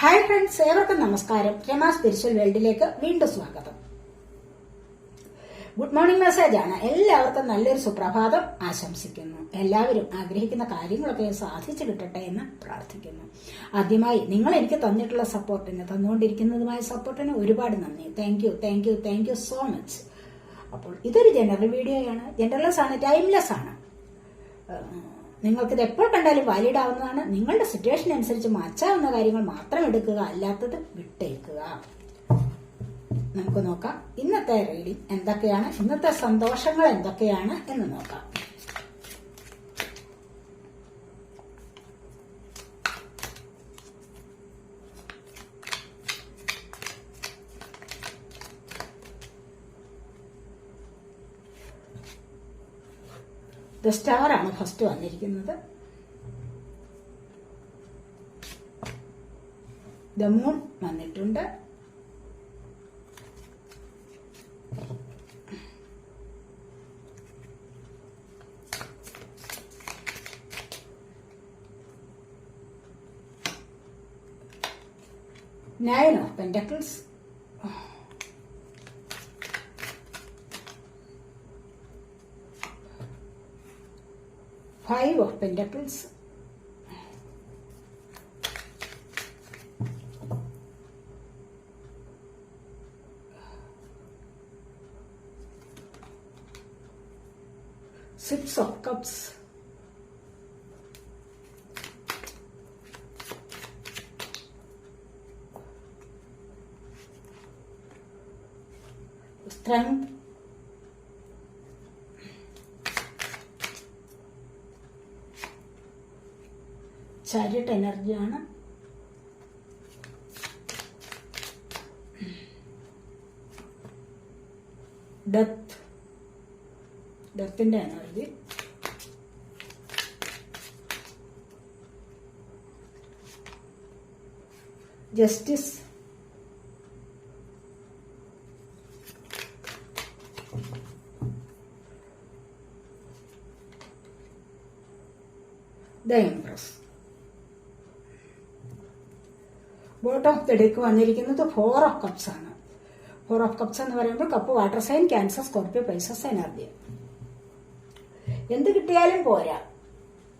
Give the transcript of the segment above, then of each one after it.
Hi friends ഏവർക്കും നമസ്കാരം. Rama spiritual വേൾഡിലേക്ക് വീണ്ടും സ്വാഗതം. ഗുഡ് മോർണിംഗ് മെസ്സേജ് ആണ്. എല്ലാവർക്കും നല്ലൊരു സുപ്രഭാതം ആശംസിക്കുന്നു. എല്ലാവരും ആഗ്രഹിക്കുന്ന കാര്യങ്ങളൊക്കെ സാധിച്ചു കിട്ടട്ടെ എന്ന് പ്രാർത്ഥിക്കുന്നു. ആദ്യമായി നിങ്ങൾ എനിക്ക് തന്നിട്ടുള്ള സപ്പോർട്ടിന് തന്നുകൊണ്ടിരിക്കുന്നതുമായ സപ്പോർട്ടിന് ഒരുപാട് നന്ദി. Thank you thank you thank you so much അപ്പോൾ ഇതൊരു ജനറൽ വീഡിയോയാണ് ജനറൽലെസ് ആണ് ടൈംലെസ് ആണ്. നിങ്ങൾക്കിത് എപ്പോൾ കണ്ടാലും വാലിഡ് ആവുന്നതാണ്. നിങ്ങളുടെ സിറ്റുവേഷൻ അനുസരിച്ച് മാറ്റാവുന്ന കാര്യങ്ങൾ മാത്രം എടുക്കുക അല്ലാത്തത് വിട്ടേക്കുക. നമുക്ക് നോക്കാം. ഇന്നത്തെ റീഡിംഗ് എന്തൊക്കെയാണ്? ഇന്നത്തെ സന്തോഷങ്ങൾ എന്തൊക്കെയാണ് എന്ന് നോക്കാം. ദ സ്റ്റാർ ആണ് ഫസ്റ്റ് വന്നിരിക്കുന്നത്. ദ മൂൺ വന്നിട്ടുണ്ട്. Nine of five of pentacles six of cups strength. Chariot എനർജിയാണ് death ഡെത്തിന്റെ energy justice the the deck വന്നിരിക്കുന്നത് ഫോർ ഓഫ് കപ്സ് ആണ്. ഫോർ ഓഫ് കപ്സ് എന്ന് പറയുമ്പോൾ cup water sign cancer Scorpio Pisces energy എന്ത് കിട്ടിയാലും പോരാ.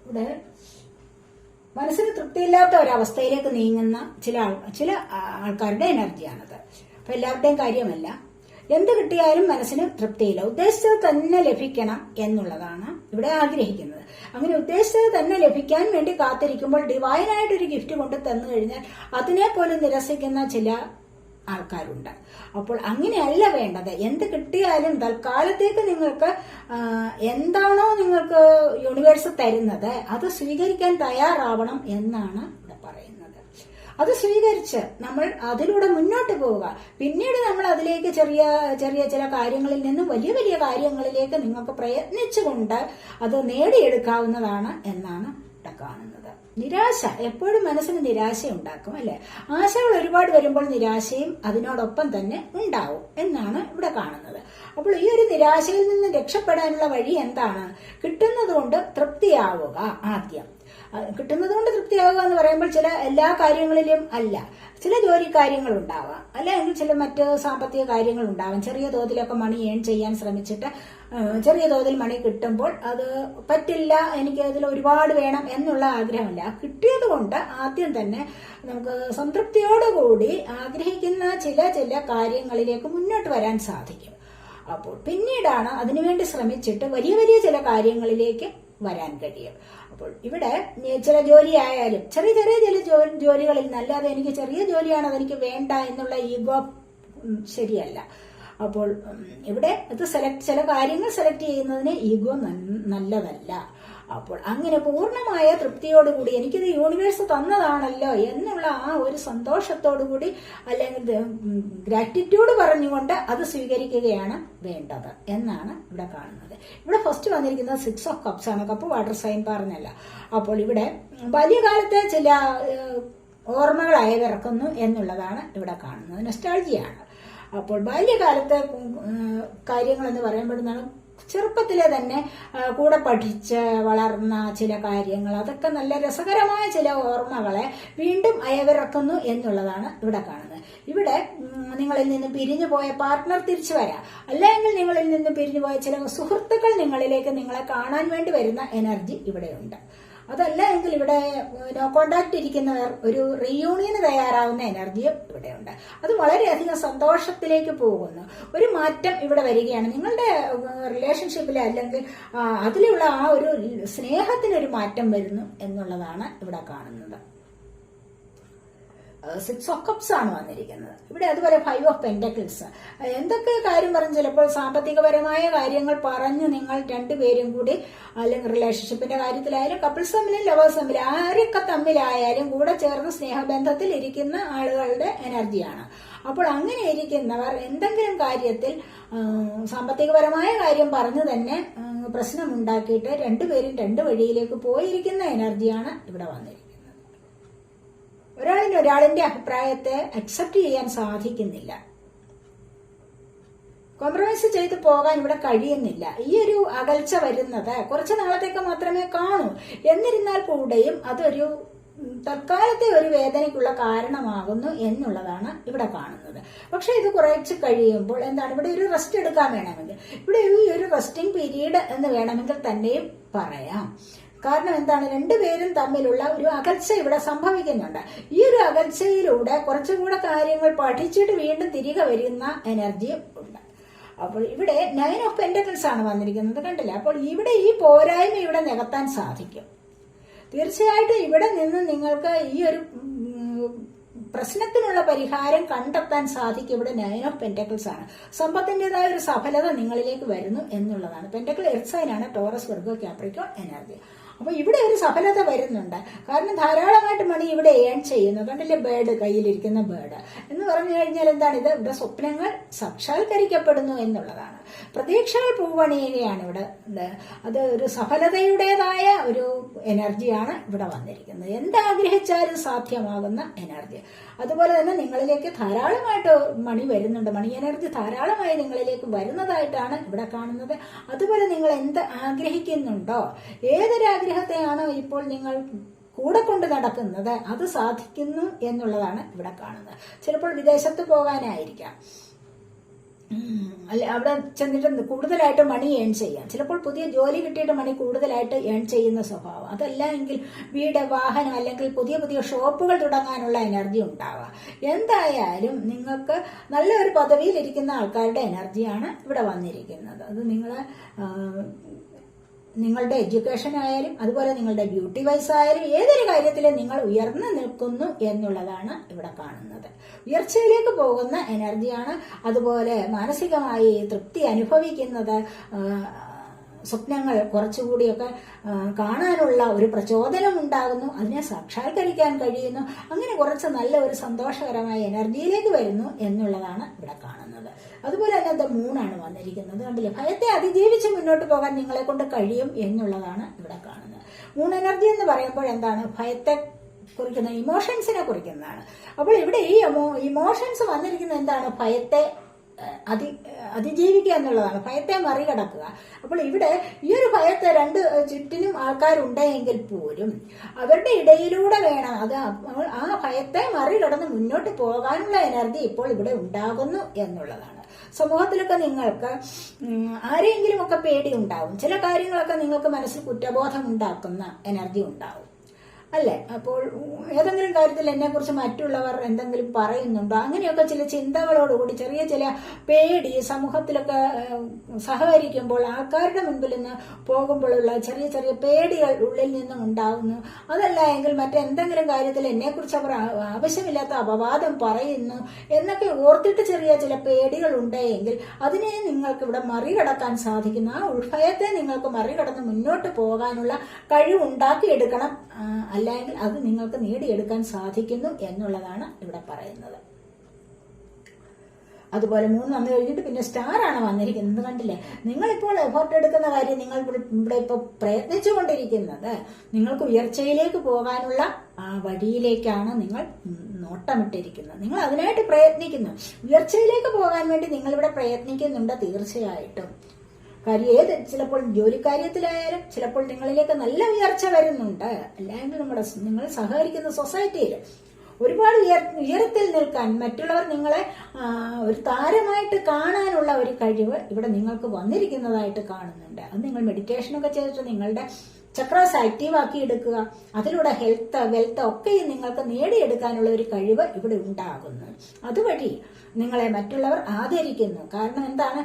ഇവിടെ മനസ്സിന് തൃപ്തിയില്ലാത്ത ഒരവസ്ഥയിലേക്ക് നീങ്ങുന്ന ചില ചില ആൾക്കാരുടെ എനർജിയാണത് അപ്പൊ എല്ലാവരുടെയും കാര്യമല്ല. എന്ത് കിട്ടിയാലും മനസ്സിന് തൃപ്തിയില്ല. ഉദ്ദേശിച്ചത് തന്നെ ലഭിക്കണം എന്നുള്ളതാണ്. ഇവിടെ ആഗ്രഹിക്കുന്നത്. അങ്ങനെ ഉദ്ദേശിച്ചത് തന്നെ ലഭിക്കാൻ വേണ്ടി കാത്തിരിക്കുമ്പോൾ ഡിവൈനായിട്ടൊരു ഗിഫ്റ്റ് കൊണ്ട് തന്നു കഴിഞ്ഞാൽ അതിനെ പോലെ നിരസിക്കുന്ന ചില ആൾക്കാരുണ്ട്. അപ്പോൾ അങ്ങനെയല്ല വേണ്ടത്. എന്ത് കിട്ടിയാലും തൽക്കാലത്തേക്ക് നിങ്ങൾക്ക് എന്താണോ നിങ്ങൾക്ക് യൂണിവേഴ്സ് തരുന്നത് അത് സ്വീകരിക്കാൻ തയ്യാറാവണം എന്നാണ് ഇവിടെ പറയുന്നത്. അത് സ്വീകരിച്ച് നമ്മൾ അതിലൂടെ മുന്നോട്ട് പോവുക. പിന്നീട് നമ്മൾ അതിലേക്ക് ചെറിയ ചെറിയ ചില കാര്യങ്ങളിൽ നിന്ന് വലിയ വലിയ കാര്യങ്ങളിലേക്ക് നിങ്ങൾക്ക് പ്രയത്നിച്ചുകൊണ്ട് അത് നേടിയെടുക്കാവുന്നതാണ് എന്നാണ് ഇവിടെ കാണുന്നത്. നിരാശ എപ്പോഴും മനസ്സിന് നിരാശ ഉണ്ടാക്കും അല്ലെ? ആശകൾ ഒരുപാട് വരുമ്പോൾ നിരാശയും അതിനോടൊപ്പം തന്നെ ഉണ്ടാവും എന്നാണ് ഇവിടെ കാണുന്നത്. അപ്പോൾ ഈ ഒരു നിരാശയിൽ നിന്ന് രക്ഷപ്പെടാനുള്ള വഴി എന്താണ്? കിട്ടുന്നത് കൊണ്ട് തൃപ്തിയാവുക ആദ്യം. കിട്ടുന്നത് കൊണ്ട് തൃപ്തിയാവുക എന്ന് പറയുമ്പോൾ ചില എല്ലാ കാര്യങ്ങളിലും അല്ല. ചില ജോലി കാര്യങ്ങൾ ഉണ്ടാവാം. അല്ലെങ്കിൽ ചില മറ്റ് സാമ്പത്തിക കാര്യങ്ങൾ ഉണ്ടാവാം. ചെറിയ തോതിലൊക്കെ മണി ഏൺ ചെയ്യാൻ ശ്രമിച്ചിട്ട് ചെറിയ തോതിൽ മണി കിട്ടുമ്പോൾ അത് പറ്റില്ല എനിക്ക് അതിൽ ഒരുപാട് വേണം എന്നുള്ള ആഗ്രഹമില്ല. കിട്ടിയത് കൊണ്ട് ആദ്യം തന്നെ നമുക്ക് സംതൃപ്തിയോടുകൂടി ആഗ്രഹിക്കുന്ന ചില ചില കാര്യങ്ങളിലേക്ക് മുന്നോട്ട് വരാൻ സാധിക്കും. അപ്പോൾ പിന്നീടാണ് അതിനുവേണ്ടി ശ്രമിച്ചിട്ട് വലിയ വലിയ ചില കാര്യങ്ങളിലേക്ക് വരാൻ കഴിയും. അപ്പോൾ ഇവിടെ ചില ജോലി ആയാലും ചെറിയ ചെറിയ ചില ജോലികളിൽ നല്ലാതെ എനിക്ക് ചെറിയ ജോലിയാണ് അതെനിക്ക് വേണ്ട എന്നുള്ള ഈഗോ ശരിയല്ല. അപ്പോൾ ഇവിടെ ഇത് സെലക്ട് ചില കാര്യങ്ങൾ സെലക്ട് ചെയ്യുന്നതിന് ഈഗോ നല്ലതല്ല. അപ്പോൾ അങ്ങനെ പൂർണമായ തൃപ്തിയോടുകൂടി എനിക്കിത് യൂണിവേഴ്സ് തന്നതാണല്ലോ എന്നുള്ള ആ ഒരു സന്തോഷത്തോടുകൂടി അല്ലെങ്കിൽ ഗ്രാറ്റിറ്റ്യൂഡ് പറഞ്ഞുകൊണ്ട് അത് സ്വീകരിക്കുകയാണ് വേണ്ടത് എന്നാണ് ഇവിടെ കാണുന്നത്. ഇവിടെ ഫസ്റ്റ് വന്നിരിക്കുന്നത് സിക്സ് ഓഫ് കപ്സ് ആണ്. കപ്പ് വാട്ടർ സൈൻ പറഞ്ഞല്ല. അപ്പോൾ ഇവിടെ ബാല്യകാലത്തെ ചില ഓർമ്മകൾ അയവിറക്കുന്നു എന്നുള്ളതാണ് ഇവിടെ കാണുന്നത്. നെസ്റ്റാൾജിയാണ് അപ്പോൾ ബാല്യകാലത്തെ കാര്യങ്ങൾ എന്ന് പറയുമ്പോഴാണ് ചെറുപ്പത്തിലെ തന്നെ കൂടെ പഠിച്ച് വളർന്ന ചില കാര്യങ്ങൾ അതൊക്കെ നല്ല രസകരമായ ചില ഓർമ്മകളെ വീണ്ടും അയവിറക്കുന്നു എന്നുള്ളതാണ് ഇവിടെ കാണുന്നത്. ഇവിടെ നിങ്ങളിൽ നിന്ന് പിരിഞ്ഞു പോയ പാർട്ട്ണർ തിരിച്ചു വരാം. അല്ലെങ്കിൽ നിങ്ങളിൽ നിന്ന് പിരിഞ്ഞു പോയ ചില സുഹൃത്തുക്കൾ നിങ്ങളിലേക്ക് നിങ്ങളെ കാണാൻ വേണ്ടി വരുന്ന എനർജി ഇവിടെയുണ്ട്. അതല്ല എങ്കിൽ ഇവിടെ നോ കോണ്ടാക്ട് ഇരിക്കുന്നവർ ഒരു റീയൂണിയന് തയ്യാറാവുന്ന എനർജിയും ഇവിടെയുണ്ട് അത് വളരെയധികം സന്തോഷത്തിലേക്ക് പോകുന്നു. ഒരു മാറ്റം ഇവിടെ വരികയാണ്. നിങ്ങളുടെ റിലേഷൻഷിപ്പിൽ അല്ലെങ്കിൽ അതിലുള്ള ആ ഒരു സ്നേഹത്തിനൊരു മാറ്റം വരുന്നു എന്നുള്ളതാണ് ഇവിടെ കാണുന്നത്. സിക്സ് ഓഫ് കപ്സ് ആണ് വന്നിരിക്കുന്നത്. ഇവിടെ അതുപോലെ ഫൈവ് ഓഫ് പെൻഡക്കിൾസ് എന്തൊക്കെ കാര്യം പറഞ്ഞ് ചിലപ്പോൾ സാമ്പത്തികപരമായ കാര്യങ്ങൾ പറഞ്ഞ് നിങ്ങൾ രണ്ടുപേരും കൂടി അല്ലെങ്കിൽ റിലേഷൻഷിപ്പിന്റെ കാര്യത്തിലായാലും കപ്പിൾസ് തമ്മിലും ലവേഴ്സ് തമ്മിൽ ആരൊക്കെ തമ്മിലായാലും കൂടെ ചേർന്ന് സ്നേഹബന്ധത്തിൽ ഇരിക്കുന്ന ആളുകളുടെ എനർജിയാണ് അപ്പോൾ അങ്ങനെ ഇരിക്കുന്നവർ എന്തെങ്കിലും കാര്യത്തിൽ സാമ്പത്തികപരമായ കാര്യം പറഞ്ഞു തന്നെ പ്രശ്നമുണ്ടാക്കിയിട്ട് രണ്ടുപേരും രണ്ടു വഴിയിലേക്ക് പോയിരിക്കുന്ന എനർജിയാണ് ഇവിടെ വന്നിരിക്കുന്നത്. ഒരാളിന് ഒരാളിന്റെ അഭിപ്രായത്തെ അക്സെപ്റ്റ് ചെയ്യാൻ സാധിക്കുന്നില്ല. കോംപ്രമൈസ് ചെയ്ത് പോകാൻ ഇവിടെ കഴിയുന്നില്ല. ഈ ഒരു അകൽച്ച വരുന്നത് കുറച്ച് നാളത്തേക്ക് മാത്രമേ കാണൂ. എന്നിരുന്നാൽ കൂടെയും അതൊരു തൽക്കാലത്തെ ഒരു വേദനയ്ക്കുള്ള കാരണമാകുന്നു എന്നുള്ളതാണ് ഇവിടെ കാണുന്നത്. പക്ഷെ ഇത് കുറച്ച് കഴിയുമ്പോൾ എന്താണ് ഇവിടെ ഒരു റെസ്റ്റ് എടുക്കാൻ വേണമെങ്കിൽ. ഇവിടെ ഈ ഒരു റെസ്റ്റിംഗ് പീരീഡ് എന്ന് വേണമെങ്കിൽ തന്നെയും പറയാം. കാരണം എന്താണ്? രണ്ടുപേരും തമ്മിലുള്ള ഒരു അകൽച്ച ഇവിടെ സംഭവിക്കുന്നുണ്ട്. ഈ ഒരു അകൽച്ചയിലൂടെ കുറച്ചും കൂടെ കാര്യങ്ങൾ പഠിച്ചിട്ട് വീണ്ടും തിരികെ വരുന്ന എനർജി ഉണ്ട്. അപ്പോൾ ഇവിടെ നയൻ ഓഫ് പെൻഡക്കിൾസ് ആണ് വന്നിരിക്കുന്നത് കണ്ടില്ല? അപ്പോൾ ഇവിടെ ഈ പോരായ്മ ഇവിടെ നികത്താൻ സാധിക്കും. തീർച്ചയായിട്ടും ഇവിടെ നിന്ന് നിങ്ങൾക്ക് ഈ ഒരു പ്രശ്നത്തിനുള്ള പരിഹാരം കണ്ടെത്താൻ സാധിക്കും ഇവിടെ നയൻ ഓഫ് പെന്റക്കിൾസ് ആണ്. സമ്പത്തിന്റെതായ ഒരു സഫലത നിങ്ങളിലേക്ക് വരുന്നു എന്നുള്ളതാണ്. പെന്റക്കിൾ എർസൈനാണ് ടോറസ് വർഗോ ക്യാപ്രിക്കോ എനർജി അപ്പൊ ഇവിടെ ഒരു സഫലത വരുന്നുണ്ട്. കാരണം ധാരാളമായിട്ട് മണി ഇവിടെ ഏൺ ചെയ്യുന്നു. കണ്ടില്ലേ ബേർഡ് കയ്യിലിരിക്കുന്ന ബേർഡ് എന്ന് പറഞ്ഞു കഴിഞ്ഞാൽ എന്താണ് ഇത്? ഇവിടെ സ്വപ്നങ്ങൾ സാക്ഷാത്കരിക്കപ്പെടുന്നു എന്നുള്ളതാണ്. പ്രതീക്ഷകൾ പൂവണിയുകയാണ് ഇവിടെ. അത് ഒരു സഫലതയുടേതായ ഒരു എനർജിയാണ് ഇവിടെ വന്നിരിക്കുന്നത്. എന്താഗ്രഹിച്ചാലും സാധ്യമാകുന്ന എനർജി അതുപോലെ തന്നെ നിങ്ങളിലേക്ക് ധാരാളമായിട്ട് മണി വരുന്നുണ്ട്. മണി എനർജി ധാരാളമായി നിങ്ങളിലേക്ക് വരുന്നതായിട്ടാണ് ഇവിടെ കാണുന്നത്. അതുപോലെ നിങ്ങൾ എന്ത് ആഗ്രഹിക്കുന്നുണ്ടോ ഏതൊരാഗ്രഹത്തെയാണോ ഇപ്പോൾ നിങ്ങൾ കൂടെ കൊണ്ട് നടക്കുന്നത് അത് സാധിക്കുന്നു എന്നുള്ളതാണ് ഇവിടെ കാണുന്നത്. ചിലപ്പോൾ വിദേശത്ത് പോകാനായിരിക്കാം. അല്ല അവിടെ ചെന്നിട്ട് കൂടുതലായിട്ട് മണി ഏൺ ചെയ്യാം. ചിലപ്പോൾ പുതിയ ജോലി കിട്ടിയിട്ട് മണി കൂടുതലായിട്ട് ഏൺ ചെയ്യുന്ന സ്വഭാവം. അതല്ല എങ്കിൽ വീട് വാഹനം അല്ലെങ്കിൽ പുതിയ പുതിയ ഷോപ്പുകൾ തുടങ്ങാനുള്ള എനർജി ഉണ്ടാവാം. എന്തായാലും നിങ്ങൾക്ക് നല്ലൊരു പദവിയിലിരിക്കുന്ന ആൾക്കാരുടെ എനർജിയാണ് ഇവിടെ വന്നിരിക്കുന്നത്. അത് നിങ്ങളെ നിങ്ങളുടെ എഡ്യൂക്കേഷൻ ആയാലും അതുപോലെ നിങ്ങളുടെ ബ്യൂട്ടി വൈസ് ആയാലും ഏതൊരു കാര്യത്തിലും നിങ്ങൾ ഉയർന്നു നിൽക്കുന്നു എന്നുള്ളതാണ് ഇവിടെ കാണുന്നത്. ഉയർച്ചയിലേക്ക് പോകുന്ന എനർജിയാണ് അതുപോലെ മാനസികമായി തൃപ്തി അനുഭവിക്കുന്നത് സ്വപ്നങ്ങൾ കുറച്ചുകൂടിയൊക്കെ കാണാനുള്ള ഒരു പ്രചോദനം ഉണ്ടാകുന്നു അതിനെ സാക്ഷാത്കരിക്കാൻ കഴിയുന്നു അങ്ങനെ കുറച്ച് നല്ല ഒരു സന്തോഷകരമായ എനർജിയിലേക്ക് വരുന്നു എന്നുള്ളതാണ് ഇവിടെ കാണുന്നത്. അതുപോലെ തന്നെ അത് മൂണാണ് വന്നിരിക്കുന്നത്. കണ്ടില്ലേ? ഭയത്തെ അതിജീവിച്ച് മുന്നോട്ട് പോകാൻ നിങ്ങളെ കൊണ്ട് കഴിയും എന്നുള്ളതാണ് ഇവിടെ കാണുന്നത്. മൂൺ എനർജി എന്ന് പറയുമ്പോൾ എന്താണ്? ഭയത്തെ കുറിക്കുന്ന ഇമോഷൻസിനെ കുറിക്കുന്നതാണ്. അപ്പോൾ ഇവിടെ ഈ ഇമോഷൻസ് വന്നിരിക്കുന്നത് എന്താണ്? ഭയത്തെ അതി അതിജീവിക്കുക എന്നുള്ളതാണ്. ഭയത്തെ മറികടക്കുക. അപ്പോൾ ഇവിടെ ഈ ഒരു ഭയത്തെ രണ്ട് ചുറ്റിനും ആൾക്കാരുണ്ടെങ്കിൽ പോലും അവരുടെ ഇടയിലൂടെ വേണം അത് ആ ഭയത്തെ മറികടന്ന് മുന്നോട്ട് പോകാനുള്ള എനർജി ഇപ്പോൾ ഇവിടെ ഉണ്ടാകുന്നു എന്നുള്ളതാണ്. സമൂഹത്തിലൊക്കെ നിങ്ങൾക്ക് ആരെങ്കിലും ഒക്കെ പേടി ഉണ്ടാവും. ചില കാര്യങ്ങളൊക്കെ നിങ്ങൾക്ക് മനസ്സിൽ കുറ്റബോധം ഉണ്ടാക്കുന്ന എനർജി ഉണ്ടാവും. അല്ലേ? അപ്പോൾ ഏതെങ്കിലും കാര്യത്തിൽ എന്നെക്കുറിച്ച് മറ്റുള്ളവർ എന്തെങ്കിലും പറയുന്നുണ്ടോ? അങ്ങനെയൊക്കെ ചില ചിന്തകളോടുകൂടി ചെറിയ ചില പേടി സമൂഹത്തിലൊക്കെ സഹകരിക്കുമ്പോൾ ആൾക്കാരുടെ മുൻപിൽ നിന്ന് പോകുമ്പോഴുള്ള ചെറിയ ചെറിയ പേടികൾ ഉള്ളിൽ നിന്നും ഉണ്ടാകുന്നു അതല്ല എങ്കിൽ മറ്റെന്തെങ്കിലും കാര്യത്തിൽ എന്നെക്കുറിച്ച് അവർ ആവശ്യമില്ലാത്ത അപവാദം പറയുന്നു എന്നൊക്കെ ഓർത്തിട്ട് ചെറിയ ചില പേടികൾ ഉണ്ടെങ്കിൽ അതിനെ നിങ്ങൾക്ക് ഇവിടെ മറികടക്കാൻ സാധിക്കുന്നു. ആ ഉൾഭയത്തെ നിങ്ങൾക്ക് മറികടന്ന് മുന്നോട്ട് പോകാനുള്ള കഴിവുണ്ടാക്കിയെടുക്കണം. അല്ലെങ്കിൽ അത് നിങ്ങൾക്ക് നേടിയെടുക്കാൻ സാധിക്കുന്നു എന്നുള്ളതാണ് ഇവിടെ പറയുന്നത്. അതുപോലെ മൂന്ന് വന്നു കഴിഞ്ഞിട്ട് പിന്നെ സ്റ്റാർ ആണ് വന്നിരിക്കുന്നത്. കണ്ടില്ലേ? നിങ്ങളിപ്പോൾ എഫോർട്ട് എടുക്കുന്ന കാര്യം നിങ്ങൾ ഇവിടെ ഇപ്പോൾ പ്രയത്നിച്ചുകൊണ്ടിരിക്കുന്നത്. നിങ്ങൾക്ക് ഉയർച്ചയിലേക്ക് പോകാനുള്ള ആ വഴിയിലേക്കാണ് നിങ്ങൾ നോട്ടമിട്ടിരിക്കുന്നത്. നിങ്ങൾ അതിനായിട്ട് പ്രയത്നിക്കുന്നു. ഉയർച്ചയിലേക്ക് പോകാൻ വേണ്ടി നിങ്ങളിവിടെ പ്രയത്നിക്കുന്നുണ്ട് തീർച്ചയായിട്ടും. കാര്യം ഏത് ചിലപ്പോൾ ജോലിക്കാര്യത്തിലായാലും ചിലപ്പോൾ നിങ്ങളിലേക്ക് നല്ല ഉയർച്ച വരുന്നുണ്ട്. അല്ലെങ്കിൽ നമ്മുടെ നിങ്ങൾ സഹകരിക്കുന്ന സൊസൈറ്റിയിൽ ഒരുപാട് ഉയർ ഉയരത്തിൽ നിൽക്കാൻ മറ്റുള്ളവർ നിങ്ങളെ ഒരു താരമായിട്ട് കാണാനുള്ള ഒരു കഴിവ് ഇവിടെ നിങ്ങൾക്ക് വന്നിരിക്കുന്നതായിട്ട് കാണുന്നുണ്ട്. അത് നിങ്ങൾ മെഡിറ്റേഷനൊക്കെ ചെയ്തിട്ട് നിങ്ങളുടെ ചക്രാസ് ആക്റ്റീവ് ആക്കി എടുക്കുക. അതിലൂടെ ഹെൽത്ത് വെൽത്ത് ഒക്കെയും നിങ്ങൾക്ക് നേടിയെടുക്കാനുള്ള ഒരു കഴിവ് ഇവിടെ ഉണ്ടാകുന്നു. അതുവഴി നിങ്ങളെ മറ്റുള്ളവർ ആദരിക്കുന്നു. കാരണം എന്താണ്?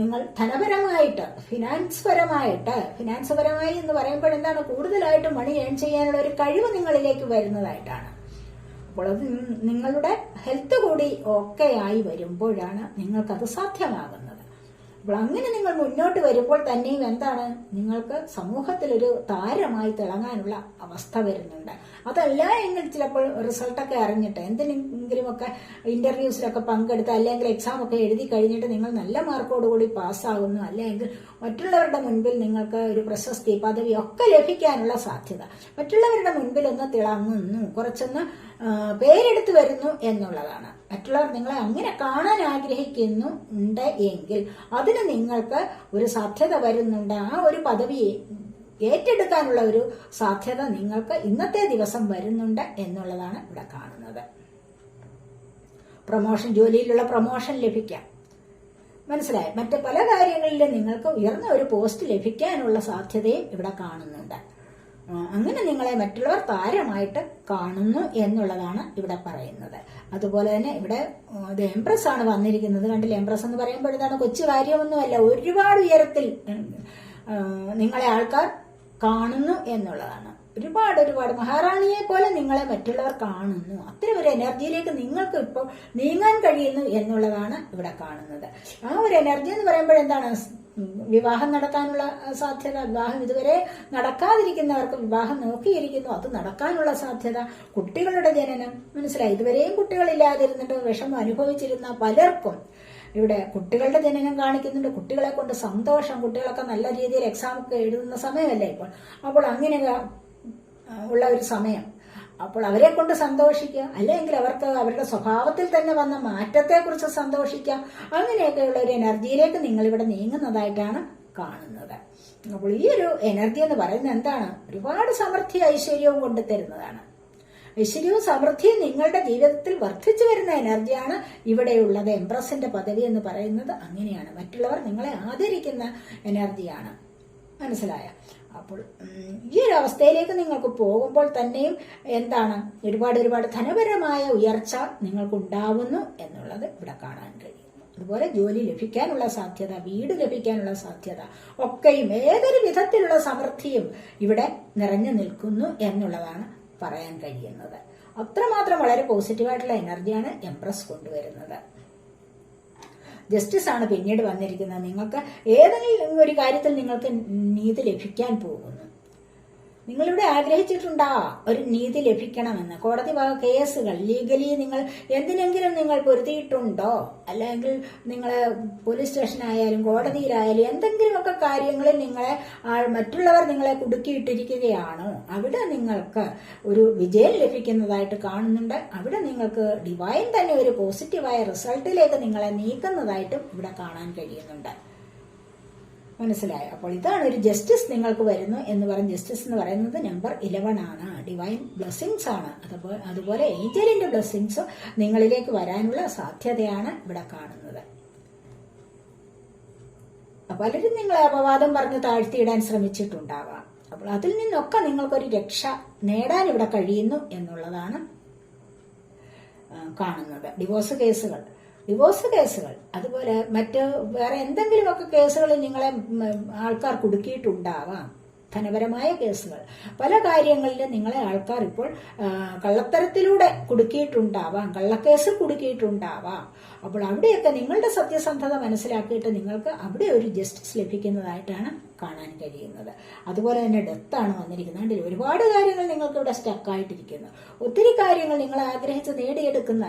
നിങ്ങൾ ധനപരമായിട്ട് ഫിനാൻസ് പരമായിട്ട് ഫിനാൻസ് പരമായി എന്ന് പറയുമ്പോൾ എന്താണ്? കൂടുതലായിട്ട് മണി ഏൺ ചെയ്യാനുള്ള ഒരു കഴിവ് നിങ്ങളിലേക്ക് വരുന്നതായിട്ടാണ്. അപ്പോൾ അത് നിങ്ങളുടെ ഹെൽത്ത് കൂടി ഒക്കെ ആയി വരുമ്പോഴാണ് നിങ്ങൾക്കത് സാധ്യമാകുന്നത്. അപ്പോൾ അങ്ങനെ നിങ്ങൾ മുന്നോട്ട് വരുമ്പോൾ തന്നെയും എന്താണ്? നിങ്ങൾക്ക് സമൂഹത്തിലൊരു താരമായി തിളങ്ങാനുള്ള അവസ്ഥ വരുന്നുണ്ട്. അതല്ല എങ്കിൽ ചിലപ്പോൾ റിസൾട്ടൊക്കെ അറിഞ്ഞിട്ട് എന്തിനെങ്കിലുമൊക്കെ ഇന്റർവ്യൂസിലൊക്കെ പങ്കെടുത്ത് അല്ലെങ്കിൽ എക്സാം ഒക്കെ എഴുതി കഴിഞ്ഞിട്ട് നിങ്ങൾ നല്ല മാർക്കോടുകൂടി പാസ്സാകുന്നു അല്ലെങ്കിൽ മറ്റുള്ളവരുടെ മുൻപിൽ നിങ്ങൾക്ക് ഒരു പ്രശസ്തി പദവി ഒക്കെ ലഭിക്കാനുള്ള സാധ്യത. മറ്റുള്ളവരുടെ മുൻപിൽ ഒന്ന് തിളങ്ങുന്നു കുറച്ചൊന്ന് പേരെടുത്ത് വരുന്നു എന്നുള്ളതാണ്. മറ്റുള്ളവർ നിങ്ങളെ അങ്ങനെ കാണാൻ ആഗ്രഹിക്കുന്നു ഉണ്ട് എങ്കിൽ അതിന് നിങ്ങൾക്ക് ഒരു സാധ്യത വരുന്നുണ്ട്. ആ ഒരു പദവി ഏറ്റെടുക്കാനുള്ള ഒരു സാധ്യത നിങ്ങൾക്ക് ഇന്നത്തെ ദിവസം വരുന്നുണ്ട് എന്നുള്ളതാണ് ഇവിടെ കാണുന്നത്. പ്രൊമോഷൻ ജോലിയിലുള്ള പ്രൊമോഷൻ ലഭിക്കാം. മനസ്സിലായി? മറ്റ് പല കാര്യങ്ങളിലും നിങ്ങൾക്ക് ഉയർന്ന ഒരു പോസ്റ്റ് ലഭിക്കാനുള്ള സാധ്യതയും ഇവിടെ കാണുന്നുണ്ട്. അങ്ങനെ നിങ്ങളെ മറ്റുള്ളവർ താരമായിട്ട് കാണുന്നു എന്നുള്ളതാണ് ഇവിടെ പറയുന്നത്. അതുപോലെ തന്നെ ഇവിടെ ഇത് എംപ്രസ് ആണ് വന്നിരിക്കുന്നത്. കണ്ടില്ല? എംപ്രസ് എന്ന് പറയുമ്പോൾ കൊച്ചു കാര്യമൊന്നുമല്ല. ഒരുപാട് ഉയരത്തിൽ നിങ്ങളെ ആൾക്കാർ കാണുന്നു എന്നുള്ളതാണ്. ഒരുപാട് ഒരുപാട് മഹാറാണിയെ പോലെ നിങ്ങളെ മറ്റുള്ളവർ കാണുന്നു. അത്തരം ഒരു എനർജിയിലേക്ക് നിങ്ങൾക്ക് ഇപ്പോൾ നീങ്ങാൻ കഴിയുന്നു എന്നുള്ളതാണ് ഇവിടെ കാണുന്നത്. ആ ഒരു എനർജി എന്ന് പറയുമ്പോൾ എന്താണ്? വിവാഹം നടക്കാനുള്ള സാധ്യത വിവാഹം ഇതുവരെ നടക്കാതിരിക്കുന്നവർക്ക് വിവാഹം നോക്കിയിരിക്കുന്നു. അത് നടക്കാനുള്ള സാധ്യത കുട്ടികളുടെ ജനനം. മനസ്സിലായി? ഇതുവരെയും കുട്ടികളില്ലാതിരുന്നിട്ട് വിഷമം അനുഭവിച്ചിരുന്ന പലർക്കും ഇവിടെ കുട്ടികളുടെ ജനനം കാണിക്കുന്നുണ്ട്. കുട്ടികളെ കൊണ്ട് സന്തോഷം കുട്ടികളൊക്കെ നല്ല രീതിയിൽ എക്സാം ഒക്കെ എഴുതുന്ന സമയമല്ലേ ഇപ്പോൾ. അപ്പോൾ അങ്ങനെ ഉള്ള ഒരു സമയം. അപ്പോൾ അവരെ കൊണ്ട് സന്തോഷിക്കുക അല്ലെങ്കിൽ അവർക്ക് അവരുടെ സ്വഭാവത്തിൽ തന്നെ വന്ന മാറ്റത്തെക്കുറിച്ച് സന്തോഷിക്കാം. അങ്ങനെയൊക്കെയുള്ള ഒരു എനർജിയിലേക്ക് നിങ്ങൾ ഇവിടെ നീങ്ങുന്നതായിട്ടാണ് കാണുന്നത്. അപ്പോൾ ഈ ഒരു എനർജി എന്ന് പറയുന്നത് എന്താണ്? ഒരുപാട് സമൃദ്ധി ഐശ്വര്യവും കൊണ്ട് തരുന്നതാണ്. ഐശ്വര്യവും സമൃദ്ധിയും നിങ്ങളുടെ ജീവിതത്തിൽ വർദ്ധിച്ചു വരുന്ന എനർജിയാണ് ഇവിടെയുള്ളത് എംപ്രസിന്റെ പദവി എന്ന് പറയുന്നത് അങ്ങനെയാണ്. മറ്റുള്ളവർ നിങ്ങളെ ആദരിക്കുന്ന എനർജിയാണ്. മനസ്സിലായ? അപ്പോൾ ഈ ഒരു അവസ്ഥയിലേക്ക് നിങ്ങൾക്ക് പോകുമ്പോൾ തന്നെയും എന്താണ് ഒരുപാട് ഒരുപാട് ധനപരമായ ഉയർച്ച നിങ്ങൾക്ക് ഉണ്ടാവുന്നു എന്നുള്ളത് ഇവിടെ കാണാൻ കഴിയും. അതുപോലെ ജോലി ലഭിക്കാനുള്ള സാധ്യത വീട് ലഭിക്കാനുള്ള സാധ്യത ഒക്കെയും ഏതൊരു വിധത്തിലുള്ള സമൃദ്ധിയും ഇവിടെ നിറഞ്ഞു നിൽക്കുന്നു എന്നുള്ളതാണ് പറയാൻ കഴിയുന്നത്. അത്രമാത്രം വളരെ പോസിറ്റീവായിട്ടുള്ള എനർജിയാണ് എംപ്രസ് കൊണ്ടുവരുന്നത്. ജസ്റ്റിസ് ആണ് പിന്നീട് വന്നിരിക്കുന്നത്. നിങ്ങൾക്ക് ഏതെങ്കിലും ഒരു കാര്യത്തിൽ നിങ്ങൾക്ക് നീതി ലഭിക്കാൻ പോകുന്നു. നിങ്ങളിവിടെ ആഗ്രഹിച്ചിട്ടുണ്ടാ ഒരു നീതി ലഭിക്കണമെന്ന്. കോടതി വക കേസുകൾ ലീഗലി നിങ്ങൾ എന്തിനെങ്കിലും നിങ്ങൾ പൊരുത്തിയിട്ടുണ്ടോ അല്ലെങ്കിൽ നിങ്ങൾ പോലീസ് സ്റ്റേഷനായാലും കോടതിയിലായാലും എന്തെങ്കിലുമൊക്കെ കാര്യങ്ങളിൽ നിങ്ങളെ മറ്റുള്ളവർ നിങ്ങളെ കുടുക്കിയിട്ടിരിക്കുകയാണോ? അവിടെ നിങ്ങൾക്ക് ഒരു വിജയം ലഭിക്കുന്നതായിട്ട് കാണുന്നുണ്ട്. അവിടെ നിങ്ങൾക്ക് ഡിവൈൻ തന്നെ ഒരു പോസിറ്റീവായ റിസൾട്ടിലേക്ക് നിങ്ങളെ നീക്കുന്നതായിട്ടും ഇവിടെ കാണാൻ കഴിയുന്നുണ്ട്. മനസ്സിലായോ. അപ്പോൾ ഇതാണ് ഒരു ജസ്റ്റിസ് നിങ്ങൾക്ക് വരുന്നു എന്ന് പറഞ്ഞ ജസ്റ്റിസ് എന്ന് പറയുന്നത് നമ്പർ ഇലവൻ ആണ്. ഡിവൈൻ ബ്ലെസ്സിങ്സ് ആണ്. അതുപോലെ അതുപോലെ ഏഞ്ചലിന്റെ ബ്ലെസ്സിങ്സ് നിങ്ങളിലേക്ക് വരാനുള്ള സാധ്യതയാണ് ഇവിടെ കാണുന്നത്. പലരും നിങ്ങളെ അപവാദം പറഞ്ഞ് താഴ്ത്തിയിടാൻ ശ്രമിച്ചിട്ടുണ്ടാവാം. അപ്പോൾ അതിൽ നിന്നൊക്കെ നിങ്ങൾക്കൊരു രക്ഷ നേടാൻ ഇവിടെ കഴിയുന്നു എന്നുള്ളതാണ് കാണുന്നത്. ഡിവോഴ്സ് കേസുകൾ ഡിവോഴ്സ് കേസുകൾ. അതുപോലെ മറ്റ് വേറെ എന്തെങ്കിലുമൊക്കെ കേസുകളിൽ നിങ്ങളെ ആൾക്കാർ കുടുക്കിയിട്ടുണ്ടാവാം. ധനപരമായ കേസുകൾ. പല കാര്യങ്ങളിലും നിങ്ങളെ ആൾക്കാർ ഇപ്പോൾ കള്ളത്തരത്തിലൂടെ കുടുക്കിയിട്ടുണ്ടാവാം കള്ളക്കേസ് കുടുക്കിയിട്ടുണ്ടാവാം. അപ്പോൾ അവിടെയൊക്കെ നിങ്ങളുടെ സത്യസന്ധത മനസ്സിലാക്കിയിട്ട് നിങ്ങൾക്ക് അവിടെ ഒരു ജസ്റ്റിസ് ലഭിക്കുന്നതായിട്ടാണ് കാണാൻ കഴിയുന്നത്. അതുപോലെ തന്നെ ഡെത്താണ് വന്നിരിക്കുന്നത്. കണ്ടില്ലേ? ഒരുപാട് കാര്യങ്ങൾ നിങ്ങൾക്ക് ഇവിടെ സ്റ്റക്കായിട്ടിരിക്കുന്നു ഒത്തിരി കാര്യങ്ങൾ നിങ്ങൾ ആഗ്രഹിച്ച് നേടിയെടുക്കുന്ന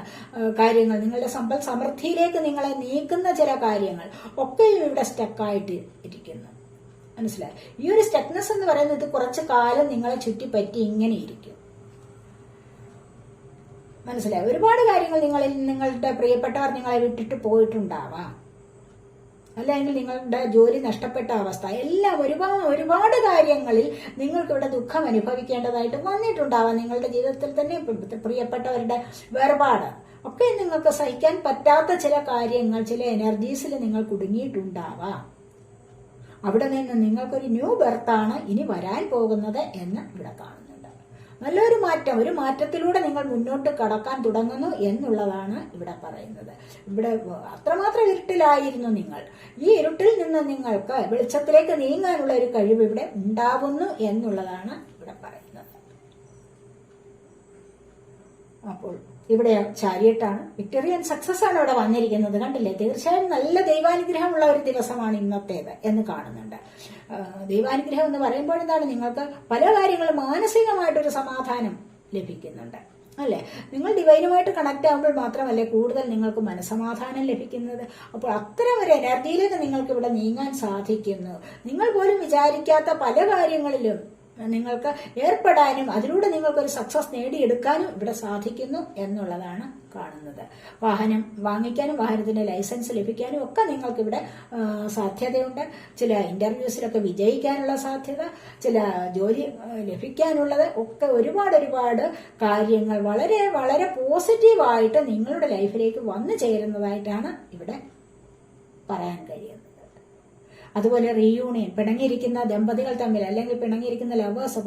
കാര്യങ്ങൾ നിങ്ങളുടെ സമ്പൽ സമൃദ്ധിയിലേക്ക് നിങ്ങളെ നീക്കുന്ന ചില കാര്യങ്ങൾ ഒക്കെയും ഇവിടെ സ്റ്റക്കായിട്ട് ഇരിക്കുന്നു മനസ്സിലായി? ഈ ഒരു സ്റ്റക്നെസ് എന്ന് പറയുന്നത് കുറച്ച് കാലം നിങ്ങളെ ചുറ്റിപ്പറ്റി ഇങ്ങനെ ഇരിക്കും. മനസ്സിലായി? ഒരുപാട് കാര്യങ്ങൾ നിങ്ങളിൽ നിങ്ങളുടെ പ്രിയപ്പെട്ടവർ നിങ്ങളെ വിട്ടിട്ട് പോയിട്ടുണ്ടാവാം. അല്ലെങ്കിൽ നിങ്ങളുടെ ജോലി നഷ്ടപ്പെട്ട അവസ്ഥ. എല്ലാം ഒരുപാട് ഒരുപാട് കാര്യങ്ങളിൽ നിങ്ങൾക്കിവിടെ ദുഃഖം അനുഭവിക്കേണ്ടതായിട്ട് വന്നിട്ടുണ്ടാവാം. നിങ്ങളുടെ ജീവിതത്തിൽ തന്നെ പ്രിയപ്പെട്ടവരുടെ വേർപാട്. ഒക്കെ നിങ്ങൾക്ക് സഹിക്കാൻ പറ്റാത്ത ചില കാര്യങ്ങൾ ചില എനർജീസിൽ നിങ്ങൾ കുടുങ്ങിയിട്ടുണ്ടാവാം. അവിടെ നിന്ന് നിങ്ങൾക്കൊരു ന്യൂ ബർത്താണ് ഇനി വരാൻ പോകുന്നത് എന്ന് ഇവിടെ കാണുന്നുണ്ട്. നല്ലൊരു മാറ്റം ഒരു മാറ്റത്തിലൂടെ നിങ്ങൾ മുന്നോട്ട് കടക്കാൻ തുടങ്ങുന്നു എന്നുള്ളതാണ് ഇവിടെ പറയുന്നത്. ഇവിടെ അത്രമാത്രം ഇരുട്ടിലായിരുന്നു നിങ്ങൾ. ഈ ഇരുട്ടിൽ നിന്ന് നിങ്ങൾക്ക് വെളിച്ചത്തിലേക്ക് നീങ്ങാനുള്ള ഒരു കഴിവ് ഇവിടെ ഉണ്ടാവുന്നു എന്നുള്ളതാണ് ഇവിടെ പറയുന്നത്. അപ്പോൾ ഇവിടെ ചാരിയട്ടാണ്. വിക്ടോറിയൻ സക്സസ് ആണ് ഇവിടെ വന്നിരിക്കുന്നത്. കണ്ടില്ലേ? തീർച്ചയായും നല്ല ദൈവാനുഗ്രഹമുള്ള ഒരു ദിവസമാണ് ഇന്നത്തേത് എന്ന് കാണുന്നുണ്ട്. ദൈവാനുഗ്രഹം എന്ന് പറയുമ്പോൾ എന്താണ്? നിങ്ങൾക്ക് പല കാര്യങ്ങളും മാനസികമായിട്ടൊരു സമാധാനം ലഭിക്കുന്നുണ്ട്. അല്ലേ? നിങ്ങൾ ഡിവൈനുമായിട്ട് കണക്ട് ആകുമ്പോൾ മാത്രമല്ലേ കൂടുതൽ നിങ്ങൾക്ക് മനസമാധാനം ലഭിക്കുന്നത്? അപ്പോൾ അത്തരം ഒരു എനർജിയിലേക്ക് നിങ്ങൾക്ക് ഇവിടെ നീങ്ങാൻ സാധിക്കുന്നു. നിങ്ങൾ പോലും വിചാരിക്കാത്ത പല കാര്യങ്ങളിലും നിങ്ങൾക്ക് ഏർപ്പെടാനും അതിലൂടെ നിങ്ങൾക്ക് ഒരു സക്സസ് നേടിയെടുക്കാനും ഇവിടെ സാധിക്കുന്നു എന്നുള്ളതാണ് കാണുന്നത്. വാഹനം വാങ്ങിക്കാനും വാഹനത്തിന്റെ ലൈസൻസ് ലഭിക്കാനും ഒക്കെ നിങ്ങൾക്ക് ഇവിടെ സാധ്യതയുണ്ട്. ചില ഇന്റർവ്യൂസിലൊക്കെ വിജയിക്കാനുള്ള സാധ്യത ചില ജോലി ലഭിക്കാനുള്ളത് ഒക്കെ ഒരുപാട് ഒരുപാട് കാര്യങ്ങൾ വളരെ വളരെ പോസിറ്റീവായിട്ട് നിങ്ങളുടെ ലൈഫിലേക്ക് വന്നു ചേരുന്നതായിട്ടാണ് ഇവിടെ പറയാൻ കഴിയുന്നത്. അതുപോലെ റീയൂണിയൻ പിണങ്ങിയിരിക്കുന്ന ദമ്പതികൾ തമ്മിൽ അല്ലെങ്കിൽ പിണങ്ങിയിരിക്കുന്ന ലവേഴ്സ്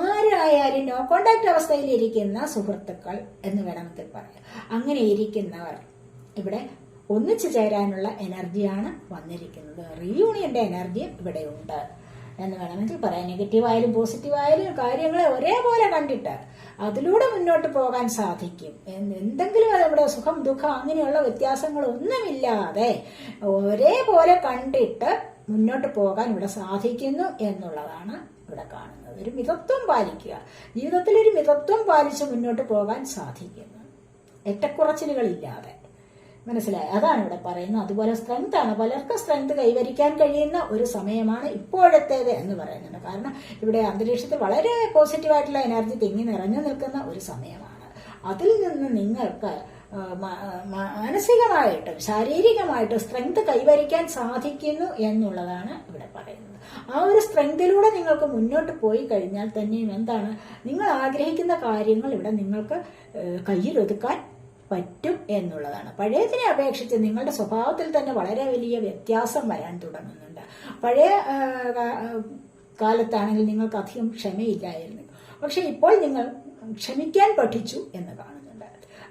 ആരായാലും നോ കോണ്ടാക്ട് അവസ്ഥയിലിരിക്കുന്ന സുഹൃത്തുക്കൾ എന്ന് വേണമെങ്കിൽ പറയാം. അങ്ങനെ ഇരിക്കുന്നവർ ഇവിടെ ഒന്നിച്ചു ചേരാനുള്ള എനർജിയാണ് വന്നിരിക്കുന്നത്. റീയൂണിയന്റെ എനർജി ഇവിടെ ഉണ്ട് എന്ന് വേണമെങ്കിൽ പറയാം. നെഗറ്റീവ് ആയാലും പോസിറ്റീവ് ആയാലും കാര്യങ്ങളെ ഒരേപോലെ കണ്ടിട്ട് അതിലൂടെ മുന്നോട്ട് പോകാൻ സാധിക്കും. എന്തെങ്കിലും നമ്മുടെ സുഖം ദുഃഖം അങ്ങനെയുള്ള വ്യത്യാസങ്ങളൊന്നുമില്ലാതെ ഒരേപോലെ കണ്ടിട്ട് മുന്നോട്ട് പോകാൻ ഇവിടെ സാധിക്കുന്നു എന്നുള്ളതാണ് ഇവിടെ കാണുന്നത്. ഒരു മിതത്വം പാലിക്കുക. ജീവിതത്തിൽ ഒരു മിതത്വം പാലിച്ച് മുന്നോട്ട് പോകാൻ സാധിക്കുന്നു. ഏറ്റക്കുറച്ചിലുകളില്ലാതെ മനസ്സിലായി? അതാണ് ഇവിടെ പറയുന്നത്. അതുപോലെ സ്ട്രെങ്ത് ആണ്. പലർക്കും സ്ട്രെങ്ത് കൈവരിക്കാൻ കഴിയുന്ന ഒരു സമയമാണ് ഇപ്പോഴത്തേത് എന്ന് പറയുന്നുണ്ട് കാരണം ഇവിടെ അന്തരീക്ഷത്തിൽ വളരെ പോസിറ്റീവായിട്ടുള്ള എനർജി തിങ്ങി നിറഞ്ഞു നിൽക്കുന്ന ഒരു സമയമാണ്. അതിൽ നിന്ന് നിങ്ങൾക്ക് മാനസികമായിട്ടും ശാരീരികമായിട്ടും സ്ട്രെങ്ത് കൈവരിക്കാൻ സാധിക്കുന്നു എന്നുള്ളതാണ് ഇവിടെ പറയുന്നത്. ആ ഒരു സ്ട്രെങ്തിലൂടെ നിങ്ങൾക്ക് മുന്നോട്ട് പോയി കഴിഞ്ഞാൽ തന്നെയും എന്താണ് നിങ്ങൾ ആഗ്രഹിക്കുന്ന കാര്യങ്ങൾ ഇവിടെ നിങ്ങൾക്ക് കയ്യിലൊതുക്കാൻ പറ്റും എന്നുള്ളതാണ്. പഴയതിനെ അപേക്ഷിച്ച് നിങ്ങളുടെ സ്വഭാവത്തിൽ തന്നെ വളരെ വലിയ വ്യത്യാസം വരാൻ തുടങ്ങുന്നുണ്ട്. പഴയ കാലത്താണെങ്കിൽ നിങ്ങൾക്ക് അധികം ക്ഷമയില്ലായിരുന്നു. പക്ഷെ ഇപ്പോൾ നിങ്ങൾ ക്ഷമിക്കാൻ പഠിച്ചു എന്ന്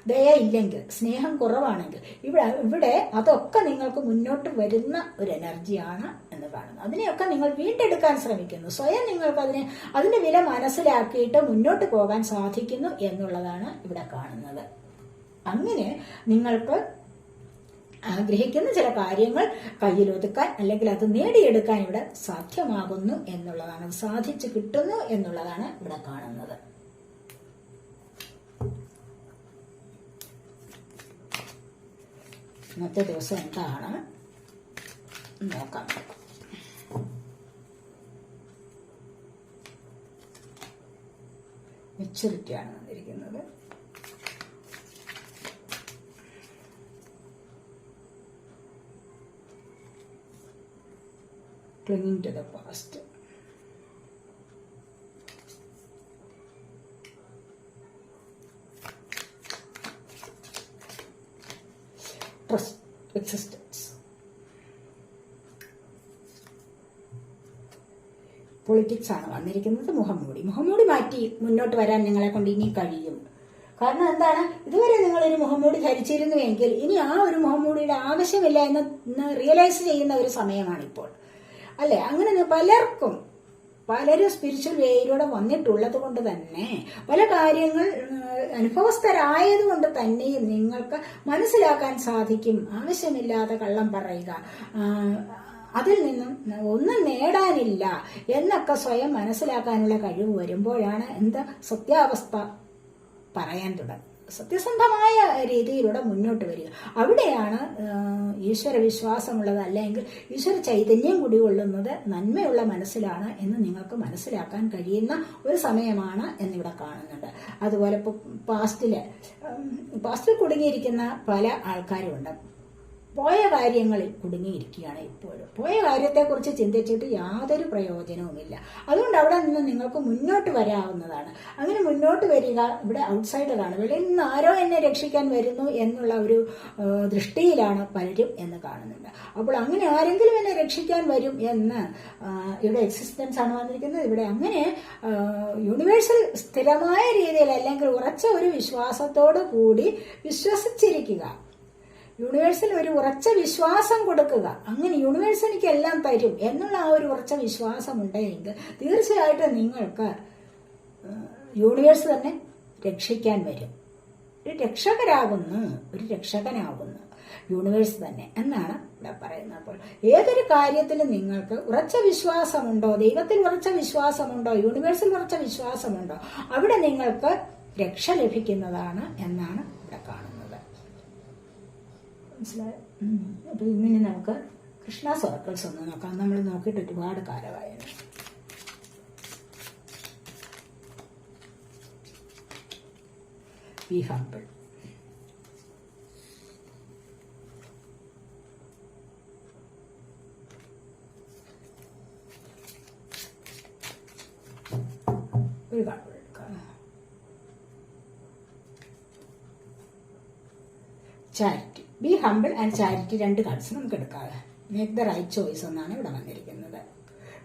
കാണുന്നുണ്ട് ദയ ഇല്ലെങ്കിൽ സ്നേഹം കുറവാണെങ്കിൽ ഇവിടെ ഇവിടെ അതൊക്കെ നിങ്ങൾക്ക് മുന്നോട്ട് വരുന്ന ഒരു എനർജിയാണ് എന്ന് കാണുന്നത് അതിനെയൊക്കെ നിങ്ങൾ വീണ്ടെടുക്കാൻ ശ്രമിക്കുന്നു. സ്വയം നിങ്ങൾക്ക് അതിനെ അതിന്റെ വില മനസ്സിലാക്കിയിട്ട് മുന്നോട്ട് പോകാൻ സാധിക്കുന്നു എന്നുള്ളതാണ് ഇവിടെ കാണുന്നത്. അങ്ങനെ നിങ്ങൾക്ക് ആഗ്രഹിക്കുന്ന ചില കാര്യങ്ങൾ കയ്യിലൊതുക്കാൻ അല്ലെങ്കിൽ അത് നേടിയെടുക്കാൻ ഇവിടെ സാധ്യമാകുന്നു എന്നുള്ളതാണ് സാധിച്ചു കിട്ടുന്നു എന്നുള്ളതാണ് ഇവിടെ കാണുന്നത്. ഇന്നത്തെ ദിവസം എന്താണ്? നോക്കാം. മെച്ചൂരിറ്റിയാണ് വന്നിരിക്കുന്നത്. Clinging to the past. Existence. Politics ആണ് വന്നിരിക്കുന്നത് മുഖംമൂടി മുഖംമൂടി മാറ്റി മുന്നോട്ട് വരാൻ നിങ്ങളെ കൊണ്ട് ഇനി കഴിയും. കാരണം എന്താണ്? ഇതുവരെ നിങ്ങളൊരു മുഖംമൂടി ധരിച്ചിരുന്നുവെങ്കിൽ ഇനി ആ ഒരു മുഖംമൂടിയുടെ ആവശ്യമില്ല എന്ന് റിയലൈസ് ചെയ്യുന്ന ഒരു സമയമാണിപ്പോൾ. അല്ലെ? അങ്ങനെ പലർക്കും പലരും സ്പിരിച്വൽ വേയിലൂടെ വന്നിട്ടുള്ളത് കൊണ്ട് തന്നെ പല കാര്യങ്ങൾ അനുഭവസ്ഥരായത് കൊണ്ട് തന്നെയും നിങ്ങൾക്ക് മനസ്സിലാക്കാൻ സാധിക്കും. ആവശ്യമില്ലാതെ കള്ളം പറയുക. അതിൽ നിന്നും ഒന്നും നേടാനില്ല എന്നൊക്കെ സ്വയം മനസ്സിലാക്കാനുള്ള കഴിവ് വരുമ്പോഴാണ് എന്താ സത്യാവസ്ഥ പറയാൻ തുടങ്ങും സത്യസന്ധമായ രീതിയിലൂടെ മുന്നോട്ട് വരിക. അവിടെയാണ് ഈശ്വര വിശ്വാസമുള്ളത് അല്ലെങ്കിൽ ഈശ്വര ചൈതന്യം കുടികൊള്ളുന്നത് നന്മയുള്ള മനസ്സിലാണ് എന്ന് നിങ്ങൾക്ക് മനസ്സിലാക്കാൻ കഴിയുന്ന ഒരു സമയമാണ് എന്നിവിടെ കാണുന്നുണ്ട് അതുപോലെ പാസ്റ്റിൽ പാസ്റ്റിൽ കുടുങ്ങിയിരിക്കുന്ന പല ആൾക്കാരുമുണ്ട്. പോയ കാര്യങ്ങളിൽ കുടുങ്ങിയിരിക്കുകയാണ് ഇപ്പോഴും. പോയ കാര്യത്തെക്കുറിച്ച് ചിന്തിച്ചിട്ട് യാതൊരു പ്രയോജനവുമില്ല. അതുകൊണ്ട് അവിടെ നിന്ന് നിങ്ങൾക്ക് മുന്നോട്ട് വരാവുന്നതാണ്. അങ്ങനെ മുന്നോട്ട് വരിക ഇവിടെ ഔട്ട്സൈഡറാണ്. വെളിയിൽ നിന്ന് ആരോ എന്നെ രക്ഷിക്കാൻ വരുന്നു എന്നുള്ള ഒരു ദൃഷ്ടിയിലാണ് പലരും എന്ന് കാണുന്നുണ്ട്. അപ്പോൾ അങ്ങനെ ആരെങ്കിലും എന്നെ രക്ഷിക്കാൻ വരും എന്ന് ഇവിടെ എക്സിസ്റ്റൻസ് ആണ് വന്നിരിക്കുന്നത്. ഇവിടെ അങ്ങനെ യൂണിവേഴ്സൽ സ്ഥിരമായ രീതിയിൽ അല്ലെങ്കിൽ ഉറച്ച ഒരു വിശ്വാസത്തോടു കൂടി വിശ്വസിച്ചിരിക്കുക. യൂണിവേഴ്സിൽ ഒരു ഉറച്ച വിശ്വാസം കൊടുക്കുക. അങ്ങനെ യൂണിവേഴ്സ് എനിക്ക് എല്ലാം തരും എന്നുള്ള ആ ഒരു ഉറച്ച വിശ്വാസം ഉണ്ടെങ്കിൽ തീർച്ചയായിട്ടും നിങ്ങൾക്ക് യൂണിവേഴ്സ് തന്നെ രക്ഷിക്കാൻ വരും. ഒരു രക്ഷകരാകുന്നു ഒരു രക്ഷകനാകുന്നു യൂണിവേഴ്സ് തന്നെ എന്നാണ് ഇവിടെ പറയുന്നത്. അപ്പോൾ ഏതൊരു കാര്യത്തിലും നിങ്ങൾക്ക് ഉറച്ച വിശ്വാസമുണ്ടോ ദൈവത്തിൽ ഉറച്ച വിശ്വാസമുണ്ടോ യൂണിവേഴ്സിൽ ഉറച്ച വിശ്വാസമുണ്ടോ അവിടെ നിങ്ങൾക്ക് രക്ഷ ലഭിക്കുന്നതാണ് എന്നാണ് ഇവിടെ കാണുന്നത്. മനസ്സിലായോ? അപ്പോൾ അപ്പൊ ഇന്നിനി നമുക്ക് കൃഷ്ണ സർക്കിൾസ് ഒന്ന് നോക്കാം. നമ്മൾ നോക്കിയിട്ട് ഒരുപാട് കാലമായിരുന്നു ബി ഹംബിൾ ഒരു charity be humble and charity രണ്ട് കാർഡ്സ് നമുക്ക് എടുക്കാം മേക്ക് ദ റൈറ്റ് ചോയ്സ് എന്നാണ് ഇവിടെ വന്നിരിക്കുന്നത്.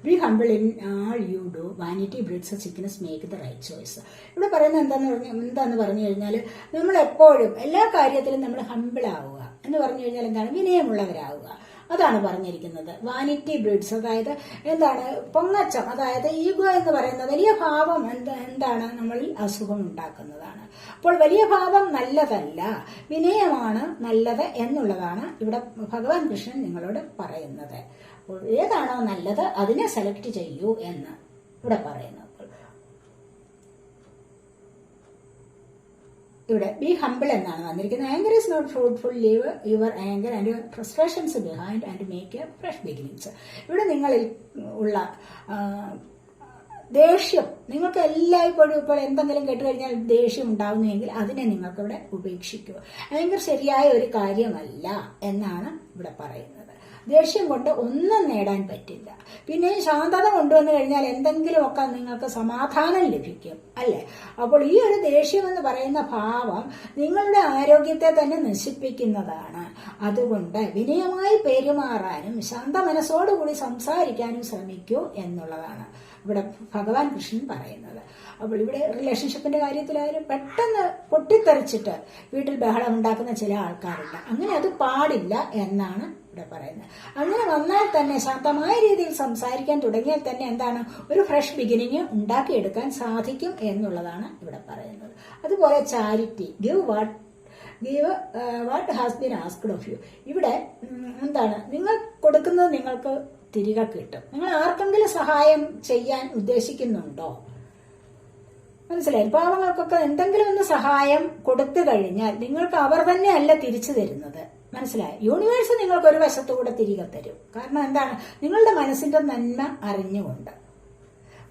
Be humble in all you do vanity breeds sickness make the right choice ഇവിടെ പറയുന്നത് എന്താന്ന് പറഞ്ഞു എന്താന്ന് പറഞ്ഞു കഴിഞ്ഞാൽ നമ്മൾ എപ്പോഴും എല്ലാ കാര്യത്തിലും നമ്മൾ ഹംബിൾ ആവുക. എന്ന് പറഞ്ഞു കഴിഞ്ഞാൽ എന്താണ്? വിനയമുള്ളവരാവുക. അതാണ് പറഞ്ഞിരിക്കുന്നത്. വാനിറ്റി ബ്രിഡ്സ് അതായത് എന്താണ്? പൊങ്ങച്ചം അതായത് ഈഗോ എന്ന് പറയുന്ന വലിയ ഭാവം എന്താ എന്താണ്? നമ്മളിൽ അസുഖം ഉണ്ടാക്കുന്നതാണ്. അപ്പോൾ വലിയ ഭാവം നല്ലതല്ല വിനയമാണ് നല്ലത് എന്നുള്ളതാണ് ഇവിടെ ഭഗവാൻ കൃഷ്ണൻ നിങ്ങളോട് പറയുന്നത്. അപ്പോൾ ഏതാണോ നല്ലത് അതിനെ സെലക്ട് ചെയ്യൂ എന്ന് ഇവിടെ പറയുന്നു ഇവിടെ ബി ഹംബിൾ എന്നാണ് വന്നിരിക്കുന്നത്. Anger is not fruitful leave your anger and your frustrations behind and make a fresh beginnings ഇവിടെ നിങ്ങളിൽ ഉള്ള ദേഷ്യം നിങ്ങൾക്ക് എല്ലായ്പ്പോഴും ഇപ്പോൾ എന്തെങ്കിലും കേട്ട് കഴിഞ്ഞാൽ ദേഷ്യം ഉണ്ടാകുന്നുവെങ്കിൽ അതിനെ നിങ്ങൾക്കിവിടെ ഉപേക്ഷിക്കുക. ആങ്കർ ശരിയായ ഒരു കാര്യമല്ല എന്നാണ് ഇവിടെ പറയുന്നത്. ദേഷ്യം കൊണ്ട് ഒന്നും നേടാൻ പറ്റില്ല. പിന്നെ ശാന്തത കൊണ്ടുവന്നു കഴിഞ്ഞാൽ എന്തെങ്കിലുമൊക്കെ നിങ്ങൾക്ക് സമാധാനം ലഭിക്കും അല്ലേ? അപ്പോൾ ഈ ഒരു ദേഷ്യം എന്ന് പറയുന്ന ഭാവം നിങ്ങളുടെ ആരോഗ്യത്തെ തന്നെ നശിപ്പിക്കുന്നതാണ്. അതുകൊണ്ട് വിനയമായി പെരുമാറാനും ശാന്ത മനസ്സോടുകൂടി സംസാരിക്കാനും ശ്രമിക്കൂ എന്നുള്ളതാണ് ഇവിടെ ഭഗവാൻ കൃഷ്ണൻ പറയുന്നത്. അപ്പോൾ ഇവിടെ റിലേഷൻഷിപ്പിന്റെ കാര്യത്തിലായാലും പെട്ടെന്ന് പൊട്ടിത്തെറിച്ചിട്ട് വീട്ടിൽ ബഹളം ഉണ്ടാക്കുന്ന ചില ആൾക്കാരുണ്ട്. അങ്ങനെ അത് പാടില്ല എന്നാണ് ഇവിടെ പറയുന്നത്. അങ്ങനെ വന്നാൽ തന്നെ ശാന്തമായ രീതിയിൽ സംസാരിക്കാൻ തുടങ്ങിയാൽ തന്നെ എന്താണ്? ഒരു ഫ്രഷ് ബിഗിനിങ് ഉണ്ടാക്കിയെടുക്കാൻ സാധിക്കും എന്നുള്ളതാണ് ഇവിടെ പറയുന്നത്. അതുപോലെ charity give what give what has been asked of you ഇവിടെ എന്താണ്? നിങ്ങൾ കൊടുക്കുന്നത് നിങ്ങൾക്ക് തിരികെ കിട്ടും. നിങ്ങൾ ആർക്കെങ്കിലും സഹായം ചെയ്യാൻ ഉദ്ദേശിക്കുന്നുണ്ടോ? മനസ്സിലായി? പാവങ്ങൾക്കൊക്കെ എന്തെങ്കിലും ഒന്ന് സഹായം കൊടുത്തു കഴിഞ്ഞാൽ നിങ്ങൾക്ക് അവർ തന്നെ അല്ല തിരിച്ചു തരുന്നത്. മനസ്സിലായി? യൂണിവേഴ്സ് നിങ്ങൾക്ക് ഒരു വശത്തുകൂടെ തിരികെ തരും. കാരണം എന്താണ്? നിങ്ങളുടെ മനസ്സിന്റെ നന്മ അറിഞ്ഞുകൊണ്ട്.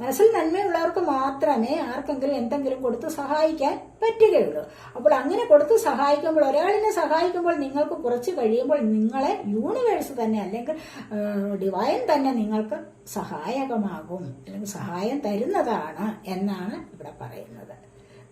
മനസ്സിൽ നന്മയുള്ളവർക്ക് മാത്രമേ ആർക്കെങ്കിലും എന്തെങ്കിലും കൊടുത്ത് സഹായിക്കാൻ പറ്റുകയുള്ളൂ. അപ്പോൾ അങ്ങനെ കൊടുത്ത് സഹായിക്കുമ്പോൾ ഒരാളിനെ സഹായിക്കുമ്പോൾ നിങ്ങൾക്ക് കുറച്ച് കഴിയുമ്പോൾ നിങ്ങളെ യൂണിവേഴ്സ് തന്നെ അല്ലെങ്കിൽ ഡിവൈൻ തന്നെ നിങ്ങൾക്ക് സഹായകമാകും. അല്ലെങ്കിൽ സഹായം തരുന്നതാണ് എന്നാണ് ഇവിടെ പറയുന്നത്.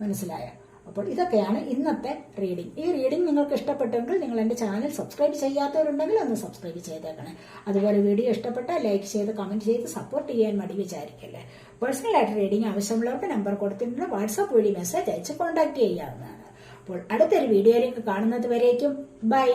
മനസ്സിലായ? അപ്പോൾ ഇതൊക്കെയാണ് ഇന്നത്തെ റീഡിംഗ് ഈ റീഡിംഗ് നിങ്ങൾക്ക് ഇഷ്ടപ്പെട്ടെങ്കിൽ നിങ്ങൾ എന്റെ ചാനൽ സബ്സ്ക്രൈബ് ചെയ്യാത്തവരുണ്ടെങ്കിൽ ഒന്ന് സബ്സ്ക്രൈബ് ചെയ്തേക്കണേ. അതുപോലെ വീഡിയോ ഇഷ്ടപ്പെട്ടാൽ ലൈക്ക് ചെയ്ത് കമന്റ് ചെയ്ത് സപ്പോർട്ട് ചെയ്യാൻ മടി വിചാരിക്കല്ലേ. പേഴ്സണലായിട്ട് റീഡിംഗ് ആവശ്യമുള്ളവർക്ക് നമ്പർ കൊടുത്തിട്ടുണ്ട് വാട്സാപ്പ് വഴി മെസ്സേജ് അയച്ച് കോൺടാക്ട് ചെയ്യാവുന്നതാണ്. അപ്പോൾ അടുത്തൊരു വീഡിയോയിലേക്ക് കാണുന്നത് വരേക്കും. ബൈ